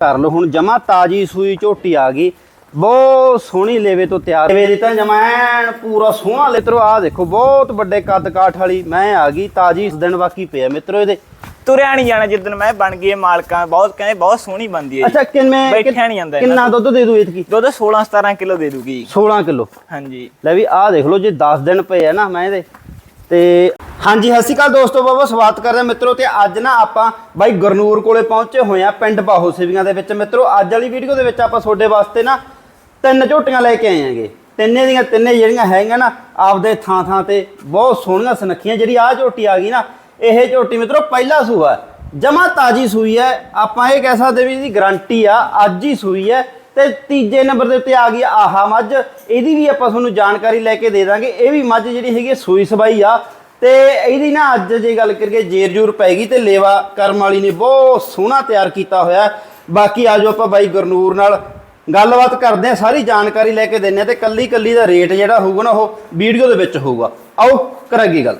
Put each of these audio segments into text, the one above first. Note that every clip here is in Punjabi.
ਕਰ ਲਓ ਹੁਣ ਜਮਾ ਤਾਜੀ ਸੂਈ ਝੋਟੀ ਆ ਗਈ। ਬਹੁਤ ਸੋਹਣੀ ਲੇਵੇ ਤੋਂ ਤਿਆਰ। ਲੇਵੇ ਦੀ ਤਾਂ ਜਮੈਨ ਪੂਰਾ ਸੋਹਣਾ ਲਿਤਰੋ ਆ ਦੇਖੋ ਬਹੁਤ ਵੱਡੇ ਕੱਦ ਕਾਠ ਵਾਲੀ ਮੈਂ ਆ ਗਈ ਤਾਜੀ ਇਸ ਦਿਨ ਬਾਕੀ ਪਿਆ ਮਿੱਤਰੋ ਇਹਦੇ। ਤੁਰਿਆ ਨਹੀਂ ਜਾਣਾ ਜਿੱਦਣ ਮੈਂ ਬਣ ਗਈ ਮਾਲਕਾਂ। ਬਹੁਤ ਕਹਿੰਦੇ ਬਹੁਤ ਸੋਹਣੀ ਬੰਦੀ ਹੈ ਅੱਛਾ ਕਿੰਨੇ ਬੈਠਿਆ ਨਹੀਂ ਜਾਂਦਾ ਕਿੰਨਾ ਦੁੱਧ ਦੇ ਦੂ ਇਤਕੀ? ਦੁੱਧ 16 17 ਕਿਲੋ ਦੇ ਦੂਗੀ 16 ਕਿਲੋ। ਹਾਂਜੀ। ਲੈ ਵੀ ਆਹ ਦੇਖ ਲਓ ਜੇ 10 ਦਿਨ ਪਏ ਆ ਨਾ ਮੈਂ ਇਹਦੇ ਤੇ ਹਾਂਜੀ, ਸਤਿ ਸ਼੍ਰੀ ਅਕਾਲ ਦੋਸਤੋ ਬਹੁਤ ਸਵਾਗਤ ਕਰਦੇ ਹਾਂ ਮਿੱਤਰੋ ਤੇ ਅੱਜ ਨਾ ਆਪਾਂ ਬਾਈ ਗੁਰਨੂਰ ਕੋਲੇ ਪਹੁੰਚੇ ਹੋਏ ਆ ਪਿੰਡ ਬਾਹੋ ਸੇਵੀਆਂ ਦੇ ਵਿੱਚ। ਮਿੱਤਰੋ, ਅੱਜ ਵਾਲੀ ਵੀਡੀਓ ਦੇ ਵਿੱਚ ਆਪਾਂ ਤੁਹਾਡੇ ਵਾਸਤੇ ਨਾ ਤਿੰਨ ਝੋਟੀਆਂ ਲੈ ਕੇ ਆਏ ਆਂਗੇ ਤਿੰਨੇ ਦੀਆਂ ਤਿੰਨੇ ਜਿਹੜੀਆਂ ਹੈਗੀਆਂ ਨਾ, ਆਪਦੇ ਥਾਂ ਥਾਂ ਤੇ ਬਹੁਤ ਸੋਹਣੀਆਂ ਸੁਨੱਖੀਆਂ ਜਿਹੜੀ ਆਹ ਝੋਟੀ ਆ ਗਈ ਨਾ, ਇਹ ਝੋਟੀ ਮਿੱਤਰੋ ਪਹਿਲਾ ਸੂਆ ਜਮਾ ਤਾਜੀ ਸੂਈ ਹੈ। ਆਪਾਂ ਇਹ ਕਹਿ ਸਕਦੇ ਵੀ ਇਹਦੀ ਗਾਰੰਟੀ ਆ, ਅੱਜ ਹੀ ਸੂਈ ਹੈ ਤੇ ਤੀਜੇ ਨੰਬਰ ਦੇ ਉੱਤੇ ਆ ਗਈ ਆਹਾ ਮੱਝ। ਇਹਦੀ ਵੀ ਆਪਾਂ ਤੁਹਾਨੂੰ ਜਾਣਕਾਰੀ ਲੈ ਕੇ ਦੇ ਦਾਂਗੇ। ਇਹ ਵੀ ਮੱਝ ਜਿਹੜੀ ਹੈਗੀ ਹੈ ਸੂਈ ਸਬਾਈ ਆ। ਤੇ ਇਹਦੀ ਨਾ ਅੱਜ ਜੇ ਗੱਲ ਕਰੀਏ ਜੇਰ ਜੂਰ ਪੈ ਗਈ ਤੇ ਲੇਵਾ ਕਰਮ ਵਾਲੀ ਨੇ ਬਹੁਤ ਸੋਹਣਾ ਤਿਆਰ ਕੀਤਾ ਹੋਇਆ। ਬਾਕੀ ਆਜੋ ਆਪਾਂ ਬਾਈ ਗੁਰਨੂਰ ਨਾਲ। ਗੱਲਬਾਤ ਕਰਦੇ ਆ ਸਾਰੀ ਜਾਣਕਾਰੀ ਲੈ ਕੇ ਦਿੰਨੇ ਆ ਤੇ ਕੱਲੀ ਕੱਲੀ ਦਾ ਰੇਟ ਜਿਹੜਾ ਹੋਊਗਾ ਨਾ ਉਹ ਵੀਡੀਓ ਦੇ ਵਿੱਚ ਹੋਊਗਾ। ਆਓ ਕਰਾਂਗੇ ਗੱਲ।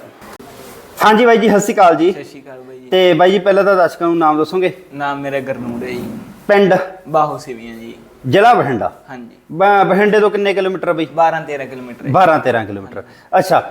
ਹਾਂਜੀ ਬਾਈ ਜੀ ਸਤਿ ਸ਼੍ਰੀ ਅਕਾਲ ਜੀ। ਸਤਿ ਸ਼੍ਰੀ ਅਕਾਲ ਬਾਈ ਜੀ। ਤੇ ਬਾਈ ਜੀ ਪਹਿਲਾਂ ਤਾਂ ਦਰਸ਼ਕਾਂ ਨੂੰ ਨਾਮ ਦੱਸੋਗੇ? ਨਾਮ ਮੇਰਾ ਗਰਨੂਰ ਹੈ ਜੀ। ਪਿੰਡ? ਬਾਹੋ ਸਿਵੀਆਂ ਜੀ। ਜ਼ਿਲ੍ਹਾ ਬਠਿੰਡਾ? ਹਾਂਜੀ। ਬ- ਬਠਿੰਡੇ ਤੋਂ ਕਿੰਨੇ ਕਿਲੋਮੀਟਰ ਬਈ? 12 13 ਕਿਲੋਮੀਟਰ ਹੈ। 12 13 ਕਿਲੋਮੀਟਰ। ਅੱਛਾ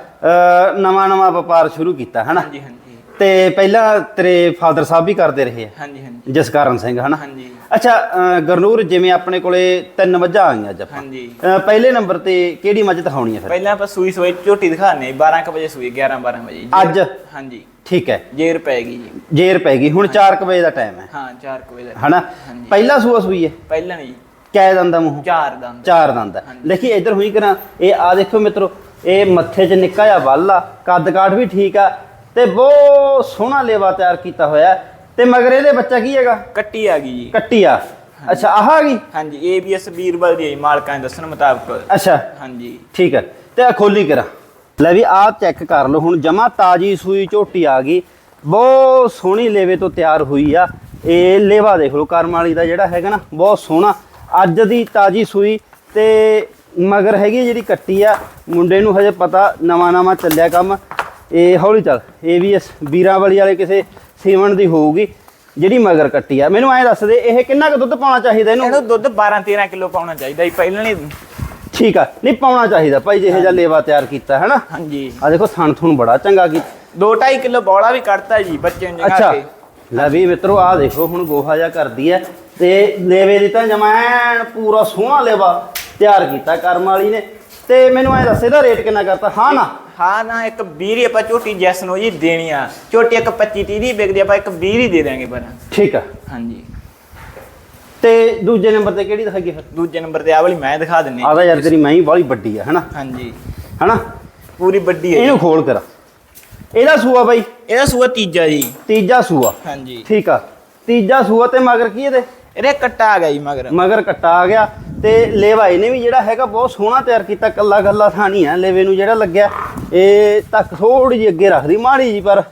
ਨਵਾਂ ਨਵਾਂ ਵਪਾਰ ਸ਼ੁਰੂ ਕੀਤਾ ਹਨਾ? ਹਾਂਜੀ ਹਾਂਜੀ। ਤੇ ਪਹਿਲਾਂ ਤੇਰੇ ਫਾਦਰ ਸਾਹਿਬ ਵੀ ਕਰਦੇ ਰਹੇ ਆ? ਹਾਂਜੀ ਹਾਂਜੀ। ਜਸਕਰਨ ਸਿੰਘ ਹਨਾ? ਹਾਂਜੀ। ਅੱਛਾ ਅ, ਗੁਰਨੂਰ ਜਿਵੇਂ ਆਪਣੇ ਕੋਲੇ ਤਿੰਨ ਮੱਝਾਂ ਆਈਆਂ ਅੱਜ ਆਪਾਂ। ਹਾਂਜੀ। ਅ, ਪਹਿਲੇ ਨੰਬਰ ਤੇ ਕਿਹੜੀ ਮੱਝ ਦਿਖਾਉਣੀ ਹੈ ਫਿਰ? ਪਹਿਲਾਂ ਆਪਾਂ ਸੂਈ ਸੂਈ ਝੋਟੀ ਦਿਖਾਣੇ 12 ਕੁ ਵਜੇ ਸੂਈ 11 12 ਵਜੇ। ਜੀ। ਅੱਜ? ਹਾਂਜੀ। ਠੀਕ ਹੈ। ਜੇਰ ਪੈ ਗਈ ਜੀ। ਜੇਰ ਪੈ ਗਈ ਹੁਣ 4 ਵਜੇ ਦਾ ਟਾਈਮ ਹੈ। ਹਾਂ 4 ਕੁ ਵਜੇ ਦਾ ਹਨਾ। ਪਹਿਲਾ ਸੂਆ ਸੂਈ ਹੈ? ਪਹਿਲਾਂ ਨਹੀਂ। ਕਿਆ ਦੰਦ ਮੂੰਹ। ਚਾਰ ਦੰਦ। ਚਾਰ ਦੰਦ ਹੈ। ਦੇਖੀ ਇੱਧਰ ਹੋਈ ਕਰਾਂ ਇਹ ਆ ਦੇਖੋ ਮਿੱਤਰੋ ਇਹ ਮੱਥੇ 'ਚ ਨਿੱਕਾ ਜਿਹਾ ਵੱਲ ਆ ਕੱਦ ਕਾਠ ਵੀ ਠੀਕ ਆ ਤੇ ਬਹੁਤ ਸੋਹਣਾ ਲੇਵਾ ਤਿਆਰ ਕੀਤਾ ਹੋਇਆ। ਤੇ ਮਗਰ ਇਹਦੇ ਬੱਚਾ ਕੀ ਹੈਗਾ? ਕੱਟੀ ਆ ਗਈ ਜੀ। ਕੱਟੀ ਆ। ਅੱਛਾ ਆਹ ਆ ਗਈ? ਹਾਂਜੀ ਏਬੀਐਸ ਵੀਰਬਲ ਦੀ ਹੈ ਜੀ, ਮਾਲਕਾਂ ਦੇ ਦੱਸਣ ਮੁਤਾਬਕ। ਅੱਛਾ। ਹਾਂਜੀ। ਠੀਕ ਹੈ ਤੇ ਆਹ ਖੋਲੀ ਕਰਾ। ਲੈ ਵੀ ਆਹ ਚੈੱਕ ਕਰ ਲਓ ਹੁਣ ਜਮਾ ਤਾਜੀ ਸੂਈ ਝੋਟੀ ਆ ਗਈ। ਬਹੁਤ ਸੋਹਣੀ ਲੇਵੇ ਤੋਂ ਤਿਆਰ ਹੋਈ ਆ। ਇਹ ਲੇਵਾ ਦੇਖ ਲਓ ਕਰਮ ਵਾਲੀ ਦਾ ਜਿਹੜਾ ਹੈਗਾ ਨਾ ਬਹੁਤ ਸੋਹਣਾ ਅੱਜ ਦੀ ਤਾਜੀ ਸੂਈ ਤੇ ਮਗਰ ਹੈਗੀ ਜਿਹੜੀ ਕੱਟੀ ਆ ਮੁੰਡੇ ਨੂੰ ਹਜੇ ਪਤਾ ਨਵਾਂ ਨਵਾਂ ਚੱਲਿਆ ਕੰਮ। ਇਹ ਹੌਲੀ ਚੱਲ ਇਹ ਵੀ ਇਸ ਵੀਰਾਂ ਵਾਲੀ ਵਾਲੇ ਕਿਸੇ ਸੀਮਨ ਦੀ ਹੋਊਗੀ ਜਿਹੜੀ ਮਗਰ ਕੱਟੀ ਆ। ਮੈਨੂੰ ਐਂ ਦੱਸ ਦੇ ਇਹ ਕਿੰਨਾ ਕੁ ਦੁੱਧ ਪਾਉਣਾ ਚਾਹੀਦਾ ਇਹਨੂੰ? ਇਹਨੂੰ ਦੁੱਧ 12 13 ਕਿਲੋ ਪਾਉਣਾ ਚਾਹੀਦਾ ਜੀ ਪਹਿਲਾਂ ਨਹੀਂ। ਠੀਕ ਆ ਨਹੀਂ ਪਾਉਣਾ ਚਾਹੀਦਾ ਭਾਈ ਜਿਹੇ ਜਿਹਾ ਲੇਵਾ ਤਿਆਰ ਕੀਤਾ ਹੈ ਨਾ ਹਾਂਜੀ। ਆ ਦੇਖੋ ਥਣ ਥੁਣ ਬੜਾ ਚੰਗਾ ਕੀ 2.5 ਕਿਲੋ ਬੋਲਾ ਵੀ ਕੱਢਤਾ ਜੀ ਬੱਚੇ ਨੂੰ ਜਗਾ ਅੱਛਾ। ਕੇ। ਲੈ ਵੀ ਮਿੱਤਰੋ ਆ ਦੇਖੋ ਹੁਣ ਗੋਹਾ ਜਿਹਾ ਕਰਦੀ ਐ। ਤੇ ਲੇਵੇ ਦੀ ਤਾਂ ਜਮੈਨ ਪੂਰਾ ਸੋਹਣਾ ਲੇਵਾ ਤਿਆਰ ਕੀਤਾ ਕਰਮ ਵਾਲੀ ਨੇ। ਤੇ ਮੈਨੂੰ ਐ ਦੱਸ ਇਹਦਾ ਰੇਟ ਕਿੰਨਾ ਕਰਤਾ? ਹਾਂ ਨਾ? ਹਾਂ ਨਾ ਇੱਕ 20 ਹੀ ਆਪਾਂ ਝੋਟੀ ਜੈਸ ਨੂੰ ਜੀ ਦੇਣੀ ਆ। ਝੋਟੀ ਇੱਕ 25 30 ਦੀ ਵਿਕਦੀ ਆਪਾਂ ਇੱਕ 20 ਹੀ ਦੇ ਦਾਂਗੇ ਪਰ ਠੀਕ ਆ। ਹਾਂਜੀ। ਤੇ ਦੂਜੇ ਨੰਬਰ ਤੇ ਕਿਹੜੀ ਦਿਖਾਈਏ ਫਿਰ? ਦੂਜੇ ਨੰਬਰ ਤੇ ਆ ਵਾਲੀ ਮੈਂ ਦਿਖਾ ਦਿੰਨੀ। ਆਦਾ ਯਾਰ ਤੇਰੀ ਮੈਂ ਹੀ ਬਾਹਲੀ ਵੱਡੀ ਆ ਹਨਾ? ਹਾਂਜੀ। ਹਨਾ? ਪੂਰੀ ਵੱਡੀ ਹੈ ਇਹਨੂੰ। ਖੋਲ ਕਰ ਇਹਦਾ ਸੂਆ ਬਾਈ? ਇਹਦਾ ਸੂਆ ਤੀਜਾ ਜੀ। ਤੀਜਾ ਸੂਆ। ਹਾਂਜੀ। ਠੀਕ ਆ। ਤੀਜਾ ਸੂਆ ਤੇ ਮਗਰ ਕੀ ਇਹਦੇ? ਇਹਦੇ ਕੱਟਾ ਆ ਗਿਆ ਜੀ ਮਗਰ। ਮਗਰ ਕੱਟਾ ਆ ਗਿਆ ਤੇ ਲੇਵਾ ਇਹਨੇ ਵੀ ਜਿਹੜਾ ਹੈਗਾ ਬਹੁਤ ਸੋਹਣਾ ਤਿਆਰ ਕੀਤਾ ਕੱਲਾ ਕੱਲਾ ਥਾਣੀ ਆ ਲੇਵੇ ਨੂੰ ਜਿਹੜਾ ਲੱਗਿਆ ਇਹ ਤੱਕ ਥੋੜੀ ਜਿਹੀ ਅੱਗੇ ਰੱਖਦੀ ਮਾੜੀ ਜੀ ਪਰ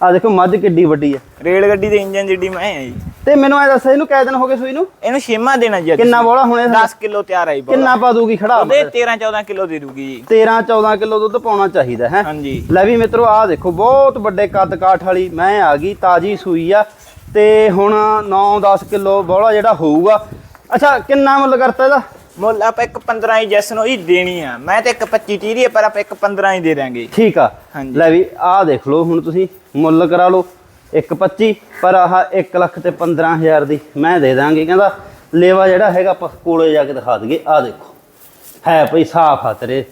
ਆ ਦੇਖੋ ਮੱਝ ਕਿੱਡੀ ਵੱਡੀ ਹੈ ਰੇਲ ਗੱਡੀ ਦੇ ਇੰਜਨ ਜਿੱਡੀ ਮੈਂ ਹੈ ਜੀ। ਤੇ ਮੈਨੂੰ ਐ ਦੱਸ ਇਹਨੂੰ ਕਿੰਨੇ ਦਿਨ ਹੋ ਗਏ ਸੂਈ ਨੂੰ? ਇਹਨੂੰ ਛੇਮਾ ਦੇਣਾ ਜੀ ਕਿੰਨਾ ਬੋਲਾ ਹੁਣੇ 10 ਕਿਲੋ ਤਿਆਰ ਆਈ ਕਿੰਨਾ ਪਾ ਦੂਗੀ ਖੜਾ ਉਹਦੇ 13 14 ਕਿਲੋ ਦੇ ਦੂਗੀ ਜੀ। 13 14 ਕਿਲੋ ਦੁੱਧ ਪਾਉਣਾ ਚਾਹੀਦਾ ਹੈ? ਹਾਂਜੀ। ਲੈ ਵੀ ਮਿੱਤਰੋ ਆ ਦੇਖੋ ਬਹੁਤ ਵੱਡੇ ਕੱਦ ਕਾਠ ਵਾਲੀ ਮੈਂ ਆ ਗਈ ਤਾਜੀ ਸੂਈ ਆ। ਤੇ ਹੁਣ 9-10 ਕਿਲੋ ਬੋਲਾ ਜਿਹੜਾ ਹੋਊਗਾ। ਅੱਛਾ ਕਿੰਨਾ ਮੁੱਲ ਕਰਤਾ ਇਹਦਾ? ਮੁੱਲ ਆਪਾਂ ਇੱਕ 15 ਹੀ ਜੈਸ ਨੂੰ ਹੀ ਦੇਣੀ ਆ। ਮੈਂ ਤੇ ਇੱਕ 25 30 ਦੀ ਆ, ਪਰ ਆਪਾਂ ਇੱਕ 15 ਹੀ ਦੇ ਦਾਂਗੇ ਠੀਕ ਆ। ਹਾਂਜੀ। ਲੈ ਵੀ ਆਹ ਦੇਖ ਲਓ ਹੁਣ ਤੁਸੀਂ ਮੁੱਲ ਕਰਾ ਲਓ। 125 ਪਰ ਆਹ 1 ਲੱਖ ਤੇ 15000 ਦੀ ਮੈਂ ਦੇ ਦਾਂਗੇ ਕਹਿੰਦਾ ਲੇਵਾ ਜਿਹੜਾ ਹੈਗਾ ਆਪਾਂ ਕੋਲੇ ਜਾ ਕੇ ਦਿਖਾ ਦਈਏ। ਆਹ ਦੇਖੋ। ਹੈ ਭਈ ਸਾਫ਼ ਆ ਤੇਰੇ।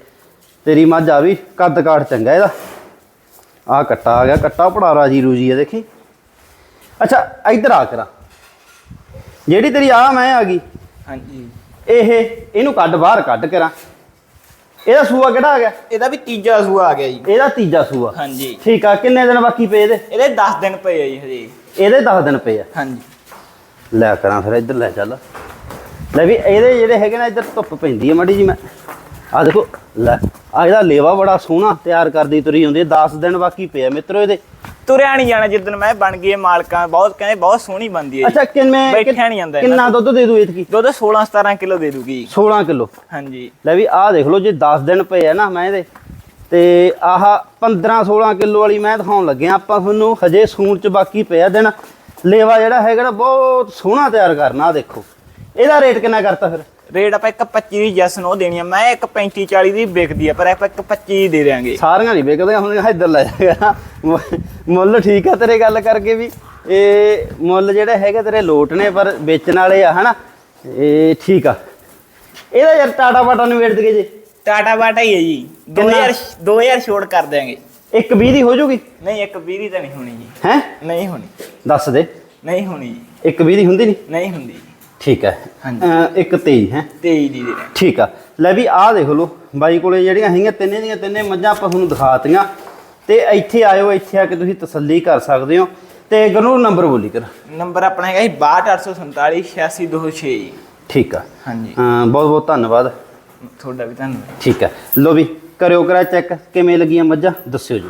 ਤੇਰੀ ਮੱਝ ਆ ਵੀ ਕੱਦ ਕਾਠ ਚੰਗਾ ਇਹਦਾ। ਆਹ ਕੱਟਾ ਆ ਗਿਆ। ਕੱਟਾ ਪੜਾ ਰਾਜੀ ਰੂਜੀ ਆ ਦੇਖੀ। ਅੱਛਾ ਇੱਧਰ ਆ ਕਰਾ। ਜਿਹੜੀ ਤੇਰੀ ਆ ਮੈਂ ਆ ਗਈ ਹਾਂਜੀ। ਇਹ ਇਹਨੂੰ ਕੱਢ ਬਾਹਰ ਕੱਢ ਕਰਾਂ। ਇਹਦਾ ਸੂਆ ਕਿਹੜਾ ਆ ਗਿਆ? ਇਹਦਾ ਵੀ ਤੀਜਾ ਸੂਆ ਆ ਗਿਆ ਜੀ। ਇਹਦਾ ਤੀਜਾ ਸੂਆ। ਹਾਂਜੀ। ਠੀਕ ਆ ਕਿੰਨੇ ਦਿਨ ਬਾਕੀ ਪਏ ਇਹਦੇ? ਇਹਦੇ 10 ਦਿਨ ਪਏ ਆ ਜੀ ਹਜੇ। ਇਹਦੇ 10 ਦਿਨ ਪਏ ਆ। ਹਾਂਜੀ। ਲੈ ਕਰਾਂ ਫਿਰ ਇੱਧਰ ਲੈ ਚੱਲ। ਲੈ ਵੀ ਇਹਦੇ ਜਿਹੜੇ ਹੈਗੇ ਨਾ ਇੱਧਰ ਧੁੱਪ ਪੈਂਦੀ ਹੈ ਮਾੜੀ ਜੀ ਮੈਂ। ਆ ਦੇਖੋ ਲੈ ਆ ਇਹਦਾ ਲੇਵਾ ਬੜਾ ਸੋਹਣਾ ਤਿਆਰ ਕਰਦੀ ਤੁਰੀ ਹੁੰਦੀ ਹੈ 10 ਦਿਨ ਬਾਕੀ ਪਏ ਆ ਮਿੱਤਰੋ ਇਹਦੇ। ਤੁਰਿਆ ਨਹੀਂ ਜਾਣਾ ਜਿੱਦਣ ਮੈਂ ਬਣ ਗਈ ਮਾਲਕਾਂ ਬਹੁਤ ਕਹਿੰਦੇ ਬਹੁਤ ਸੋਹਣੀ ਬੰਦੀ ਹੈ ਅੱਛਾ ਕਿੰਨੇ ਬੈਠਿਆ ਨਹੀਂ ਜਾਂਦਾ ਕਿੰਨਾ ਦੁੱਧ ਦੇ ਦੂ ਇਤਕੀ? ਦੁੱਧ 16 17 ਕਿਲੋ ਦੇ ਦੂਗੀ। 16 ਕਿਲੋ। ਹਾਂਜੀ। ਲੈ ਵੀ ਆਹ ਦੇਖ ਲਓ ਜੇ 10 ਦਿਨ ਪਏ ਆ ਨਾ ਮੈਂ ਇਹਦੇ ਤੇ ਆਹ 15 16 ਕਿਲੋ ਵਾਲੀ ਮੈਂ ਦਿਖਾਉਣ ਲੱਗਿਆ ਆਪਾਂ ਤੁਹਾਨੂੰ ਹਜੇ ਸੂਣ ਚ ਬਾਕੀ ਪਿਆ ਦਿਨ। ਲੇਵਾ ਜਿਹੜਾ ਹੈਗਾ ਨਾ ਬਹੁਤ ਸੋਹਣਾ ਤਿਆਰ ਕਰਨਾ ਦੇਖੋ। ਇਹਦਾ ਰੇਟ ਕਿੰਨਾ ਕਰਤਾ ਫਿਰ? ਰੇਟ ਆਪਾਂ ਇੱਕ 25 ਦੀ ਜੈਸ ਨੂੰ ਦੇਣੀ ਆ ਮੈਂ ਇੱਕ 35 40 ਦੀ ਵਿਕਦੀ ਆ ਪਰ ਆਪਾਂ ਇੱਕ 25 ਦੀ ਦੇ ਦਿਆਂਗੇ। ਸਾਰੀਆਂ ਨਹੀਂ ਵਿਕਦੀਆਂ ਹੁਣ ਇੱਧਰ ਲੈ ਜਾਏਗਾ ਮੁੱਲ ਠੀਕ ਆ ਤੇਰੇ ਗੱਲ ਕਰਕੇ ਵੀ। ਇਹ ਮੁੱਲ ਜਿਹੜੇ ਹੈਗੇ ਤੇਰੇ ਲੋਟ ਨੇ ਪਰ ਵੇਚਣ ਵਾਲੇ ਆ ਹਨਾ? ਇਹ ਠੀਕ ਆ। ਇਹਦਾ ਯਾਰ ਟਾਟਾ ਬਾਟਾ ਨੂੰ ਵੇਚ ਜੇ। ਟਾਟਾ ਬਾਟਾ ਹੀ ਹੈ ਜੀ। ਕਿੰਨਾ? 2000 2000 ਛੋੜ ਕਰ ਦਿਆਂਗੇ। ਇੱਕ 20 ਦੀ ਹੋ ਜੂਗੀ ਨਹੀਂ ਇੱਕ 20 ਦੀ ਤਾਂ ਨਹੀਂ ਹੋਣੀ ਜੀ। ਹੈ? ਨਹੀਂ ਹੋਣੀ। ਦੱਸ ਦੇ। ਨਹੀਂ ਹੋਣੀ ਜੀ। ਇੱਕ 20 ਦੀ ਹੁੰਦੀ ਨਹੀਂ? ਨਹੀਂ ਹੁੰਦੀ। ਠੀਕ ਹੈ। ਅਹ ਇੱਕ 23 ਹੈ। 23 ਦੀ ਠੀਕ ਆ। ਲੈ ਵੀ ਆਹ ਦੇਖ ਲਓ ਬਾਈ ਕੋਲੇ ਜਿਹੜੀਆਂ ਹੈਗੀਆਂ ਤਿੰਨੇ ਦੀਆਂ ਤਿੰਨੇ ਮੱਝਾਂ ਆਪਾਂ ਤੁਹਾਨੂੰ ਦਿਖਾਤੀਆਂ। ਤੇ ਇੱਥੇ ਆਇਓ ਇੱਥੇ ਆ ਕੇ ਤੁਸੀਂ ਤਸੱਲੀ ਕਰ ਸਕਦੇ ਹੋ। ਤੇ ਗਨੂਰ ਨੰਬਰ ਬੋਲੀ ਕਰ। ਨੰਬਰ ਆਪਣਾ ਹੈਗਾ ਜੀ 62847 86206 ਜੀ ਠੀਕ ਆ। ਹਾਂਜੀ। ਅਹ ਬਹੁਤ ਬਹੁਤ ਧੰਨਵਾਦ। ਤੁਹਾਡਾ ਵੀ ਧੰਨਵਾਦ। ਠੀਕ ਹੈ ਲੋ ਵੀ ਕਰਿਓ ਕਰਾ ਚੈੱਕ ਕਿਵੇਂ ਲੱਗੀਆਂ ਮੱਝਾਂ? ਦੱਸਿਓ ਜੀ